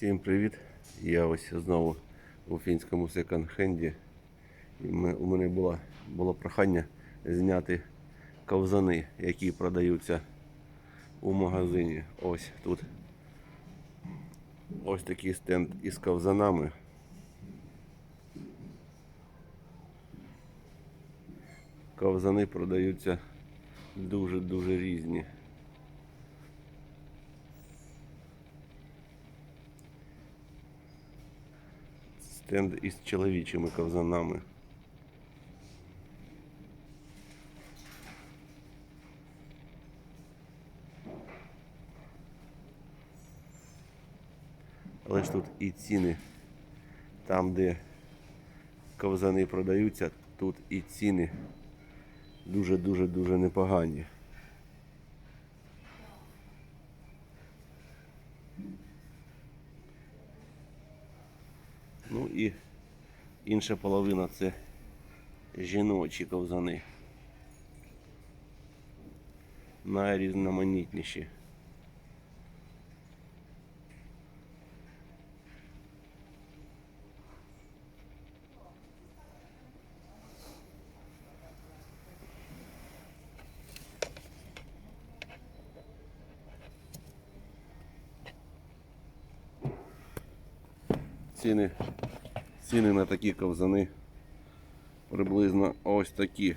Всім привіт! Я ось знову у фінському секонд-хенді. І У мене було, було прохання зняти ковзани, які продаються у магазині. Ось тут. Ось такий стенд із ковзанами. Ковзани продаються дуже-дуже різні. Стенд із чоловічими ковзанами. Але ж тут і ціни. Там, де ковзани продаються, тут і ціни дуже-дуже дуже непогані. Ну і інша половина це жіночі ковзани. Найрізноманітніші. Ціни, ціни на такі ковзани приблизно ось такі.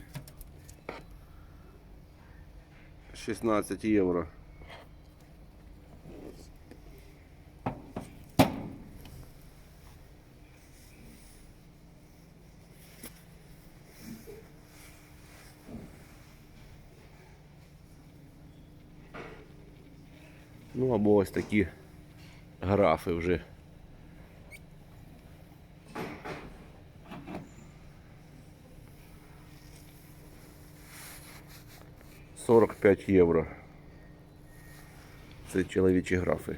16 євро. Ну або ось такі графи вже. Сорок п'ять євро. Це чоловічі графи.